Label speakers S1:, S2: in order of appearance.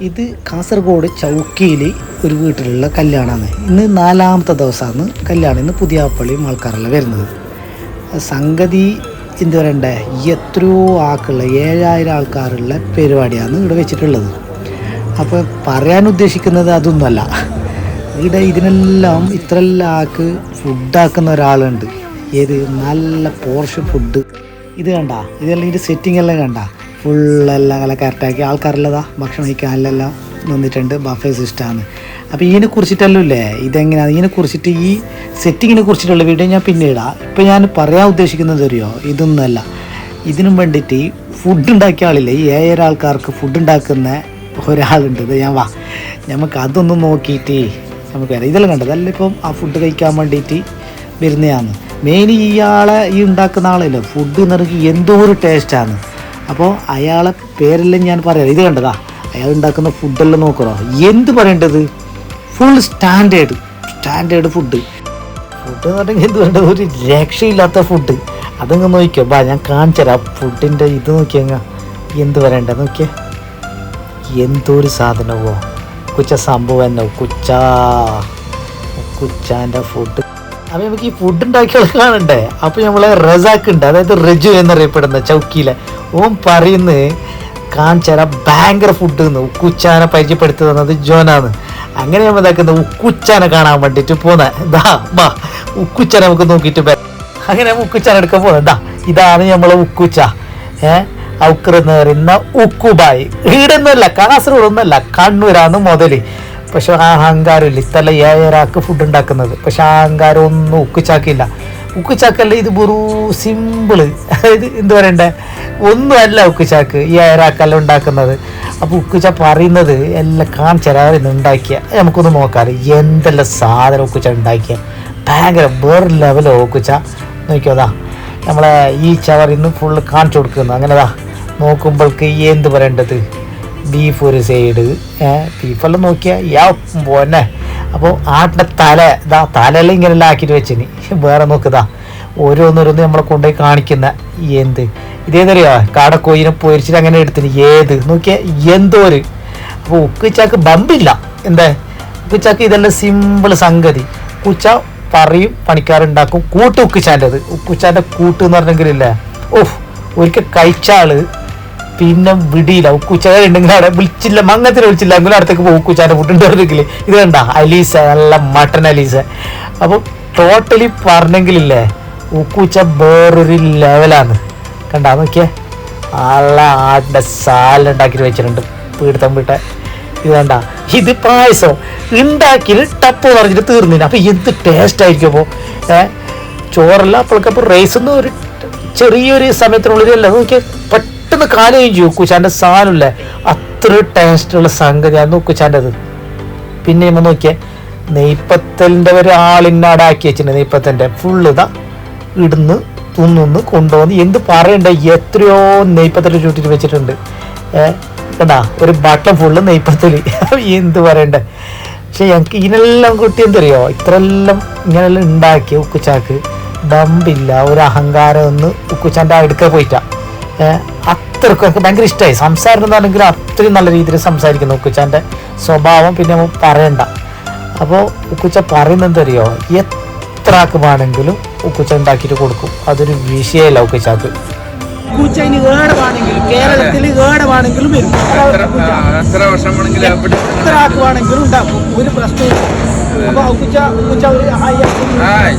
S1: ഇത് കാസർഗോഡ് ചൗക്കിയിൽ ഒരു വീട്ടിലുള്ള കല്യാണമാണ് ഇന്ന് നാലാമത്തെ ദിവസമാണ് കല്യാണം ഇന്ന് പുതിയാപ്പള്ളിയും ആൾക്കാരെല്ലാം വരുന്നത്. സംഗതി എന്ത് പറയണ്ടേ? എത്രയോ ആൾക്കുള്ള ഏഴായിരം ആൾക്കാരുള്ള പരിപാടിയാണ് ഇവിടെ വെച്ചിട്ടുള്ളത്. അപ്പോൾ പറയാൻ ഉദ്ദേശിക്കുന്നത് അതൊന്നുമല്ല. ഇവിടെ ഇതിനെല്ലാം ഇത്രയെല്ലാം ആൾക്ക് ഫുഡാക്കുന്ന ഒരാളുണ്ട്. ഏത്? നല്ല പോർഷ് ഫുഡ് ഇത് കണ്ട? ഇതെല്ലാം ഇതിന്റെ സെറ്റിംഗ് എല്ലാം കണ്ട? ഫുള്ളെല്ലാം നല്ല കറക്റ്റാക്കി ആൾക്കാരില്ലതാ ഭക്ഷണം കഴിക്കാനെല്ലാം നിന്നിട്ടുണ്ട്. ബഫേ സിസ്റ്റമാണ് അപ്പോൾ ഇതിനെ കുറിച്ചിട്ടല്ലോ ഇല്ലേ? ഇതെങ്ങനെയാണ് ഇതിനെ കുറിച്ചിട്ട് ഈ സെറ്റിങ്ങിനെ കുറിച്ചിട്ടുള്ള വീഡിയോ ഞാൻ പിന്നെ ഇടാം ഇപ്പം ഞാൻ പറയാൻ ഉദ്ദേശിക്കുന്നത് അറിയോ? ഇതൊന്നുമല്ല ഇതിനും വേണ്ടിയിട്ട് ഫുഡ് ഉണ്ടാക്കിയ ആളില്ലേ? ഈ ഏഴര ആൾക്കാർക്ക് ഫുഡ് ഉണ്ടാക്കുന്ന ഒരാളുണ്ട്. ഞാൻ വാ. നമുക്ക് അതൊന്നും നോക്കിയിട്ട് നമുക്ക് വരാം. ഇതെല്ലാം കണ്ടത് അല്ല ഇപ്പം ആ ഫുഡ് കഴിക്കാൻ വേണ്ടിയിട്ട് വരുന്നതാണ്. മെയിൻ ഇയാളെ ഈ ഉണ്ടാക്കുന്ന ആളല്ലോ? ഫുഡ് എന്ന് പറഞ്ഞാൽ എന്തോ ഒരു ടേസ്റ്റാണ് അപ്പോൾ അയാളെ പേരെല്ലാം ഞാൻ പറയാം ഇത് കണ്ടതാ. അയാൾ ഉണ്ടാക്കുന്ന ഫുഡെല്ലാം നോക്കണോ എന്ത് പറയേണ്ടത്? Full standard standard food food എന്ന് പറഞ്ഞെങ്കിൽ എന്ത് വേണ്ട ഒരു രക്ഷയില്ലാത്ത ഫുഡ് അതങ്ങ് നോക്കിയോ ബാ ഞാൻ കാണിച്ചുതരാം ഫുഡിന്റെ ഇത് നോക്കിയങ്ങ എന്ത് പറയണ്ട? നോക്കിയേ. എന്തൊരു സാധനവോ കുച്ച സംഭവം എന്നോ? കുച്ച. കുച്ചാന്റെ ഫുഡ് അപ്പം നമുക്ക് ഈ ഫുഡ് ഉണ്ടാക്കി കാണണ്ടേ? അപ്പൊ നമ്മളെ റസാക്ക് ഉണ്ട്. അതായത് റജു എന്നറിയപ്പെടുന്ന ചൗക്കിയിലെ. ഓം പറയുന്നത് കാണിച്ചാല ഭയങ്കര ഫുഡ് എന്ന് ഉക്കുച്ചാനെ പരിചയപ്പെടുത്തി തന്നത് ജോനാണ് അങ്ങനെ നമ്മൾ ഇതാക്കുന്നത് ഉക്കുച്ചാനെ കാണാൻ വേണ്ടിയിട്ട് പോന്നെ. ദാ ഉക്കുച്ചാനെ നമുക്ക് നോക്കിയിട്ട് വരാം. അങ്ങനെ ഉക്കുച്ചാനെ എടുക്കാൻ പോകുന്നത് ഇതാണ് നമ്മളെ ഉക്കുച്ച. ഏഹ് ഔക്കർ എന്ന് പറയുന്ന ഉക്കുബായി. ഈടൊന്നുമല്ല കാസർഗോഡ് ഒന്നുമല്ല കണ്ണൂരാന്ന് മുതൽ. പക്ഷെ ആ അഹങ്കാരം ഇല്ല ഇത്തല്ല ഏഴരാക്ക് ഫുഡ് ഉണ്ടാക്കുന്നത്. പക്ഷെ ആ അഹങ്കാരം ഒന്നും ഉക്കുച്ചാക്കില്ല ഉക്കുച്ചാക്കല്ല ഇത് ബുറു സിമ്പിൾ അതായത് എന്ത് പറയണ്ടേ? ഒന്നുമല്ല ഉക്കുച്ചാക്ക് ഈ ഏഴരാക്കല്ല ഉണ്ടാക്കുന്നത്. അപ്പോൾ ഉക്കുച്ച പറയുന്നത് എല്ലാം കാണിച്ചരാറുണ്ട് ഉണ്ടാക്കിയ നമുക്കൊന്ന് നോക്കാം എന്തെല്ലാം സാധനം ഉക്കുച്ച ഉണ്ടാക്കിയ? ഭയങ്കര വേറെ ലെവലോ ഉക്കുച്ച നോക്കിയോതാ നമ്മളെ ഈ ചവർ ചവറിന്ന് ഫുള്ള് കാണിച്ചു കൊടുക്കുന്നു. അങ്ങനെതാ നോക്കുമ്പോൾക്ക് എന്ത് പറയേണ്ടത്? ബീഫ് ഒരു സൈഡ് ബീഫെല്ലാം നോക്കിയാൽ യാ പോന്നെ അപ്പോൾ ആട്ടിന്റെ തല ഇതാ തലയെല്ലാം ഇങ്ങനെല്ലാം ആക്കിയിട്ട് വെച്ചിന്. വേറെ നോക്കുതാ ഓരോന്നോരോന്ന് നമ്മളെ കൊണ്ടുപോയി കാണിക്കുന്ന. എന്ത്? ഇതേതറിയോ? കാടക്കോയിനെ പൊരിച്ചിട്ട് അങ്ങനെ എടുത്തിന്. ഏത്? നോക്കിയാൽ എന്തോര് അപ്പോൾ ഉക്കുച്ചാക്ക് ബമ്പില്ല എന്താ? ഉക്കുച്ചാക്ക് ഇതെല്ലാം സിമ്പിൾ സംഗതി. ഉച്ച പറയും പണിക്കാരുണ്ടാക്കും. കൂട്ട് ഉക്കുച്ചാന്റെത് ഉക്കുച്ചാന്റെ കൂട്ട് എന്ന് പറഞ്ഞെങ്കിലില്ല? ഓഹ് ഒരിക്കൽ കഴിച്ചാൾ പിന്നെ വിടിയില്ല. ഉക്കുച്ചുണ്ടെങ്കിൽ അവിടെ വിളിച്ചില്ല. മങ്ങത്തിന് വിളിച്ചില്ല. എങ്കിലും അടുത്തേക്ക് പോകും. ഉക്കുച്ചാന്റെ ഫുഡ് ഉണ്ടെങ്കിൽ ഇത് കണ്ട? അലീസ. നല്ല മട്ടൻ അലീസ. അപ്പോൾ ടോട്ടലി പറഞ്ഞെങ്കിലില്ലേ ഉക്കുച്ച വേറൊരു ലെവലാണ് കണ്ടാ? നോക്കിയേ. നല്ല ആടിന്റെ സാലഡ് ഉണ്ടാക്കിയിട്ട് വെച്ചിട്ടുണ്ട്. പീടുത്തം വീട്ടെ ഇത് വേണ്ട ഇത് പായസം. ഉണ്ടാക്കി ടപ്പ് പറഞ്ഞിട്ട് തീർന്നില്ല അപ്പം എന്ത് ടേസ്റ്റ് ആയിരിക്കും അപ്പോൾ ഏഹ് ചോറല്ല അപ്പോഴേക്കപ്പോൾ റൈസ് ഒന്നും ഒരു ചെറിയൊരു സമയത്തിനുള്ളിൽ അല്ല നോക്കിയാൽ പെട്ടെന്ന് കാലുകയും ചെയ്യും. കുച്ചാന്റെ സാധനമില്ലേ അത്ര ടേസ്റ്റുള്ള സംഗതിയാണ് അത് പിന്നെ നമ്മൾ നോക്കിയേ നെയ്പ്പത്തലിന്റെ ഒരു ആളിന്നാടാക്കി വെച്ചിട്ടുണ്ട് നെയ്പ്പത്തലിന്റെ ഫുള്ള് ഇതാ ഇടുന്ന് തുന്നുന്ന് കൊണ്ടുവന്ന് എന്ത് പറയണ്ട? എത്രയോ നെയ്പ്പത്തൽ ചുറ്റിട്ട് വെച്ചിട്ടുണ്ട്. കണ്ടാ ഒരു ബട്ടൺ ഫുള്ള് നെയ്പ്പത്തൽ എന്ത് പറയണ്ട? പക്ഷെ ഞങ്ങൾക്ക് ഇതിനെല്ലാം കുട്ടി എന്തറിയോ? ഇത്രയെല്ലാം ഇങ്ങനെല്ലാം ഉണ്ടാക്കിയ ഉക്കുച്ചാക്ക് ദമ്പില്ല ഒരു അഹങ്കാരം ഒന്ന് ഉക്കുച്ചാന്റെ അടുക്ക പോയിട്ടാ. അത്രക്കും എനിക്ക് ഭയങ്കര ഇഷ്ടമായി സംസാരം എന്ന് പറഞ്ഞെങ്കിൽ അത്രയും നല്ല രീതിയിൽ സംസാരിക്കുന്നു ഉക്കുച്ചാന്റെ സ്വഭാവം. പിന്നെ പറയണ്ട. അപ്പോൾ ഉക്കുച്ച പറയുന്നത് എന്തറിയോ എത്ര ആക്ക് വേണമെങ്കിലും ഉക്കുച്ച ഉണ്ടാക്കിയിട്ട് കൊടുക്കും. അതൊരു വിഷയമല്ല ഉക്കുച്ചാക്ക്. ഉക്കുച്ച ഇനി കേരളത്തിൽ വരും.
S2: എത്ര വർഷം
S1: എത്ര ആക്ക് വേണമെങ്കിലും ഉണ്ടാക്കും. ഒരു പ്രശ്നവും അപ്പോൾ ഉക്കുച്ച ഉക്കുച്ച ഒരു ഹായ്
S2: ഹായ്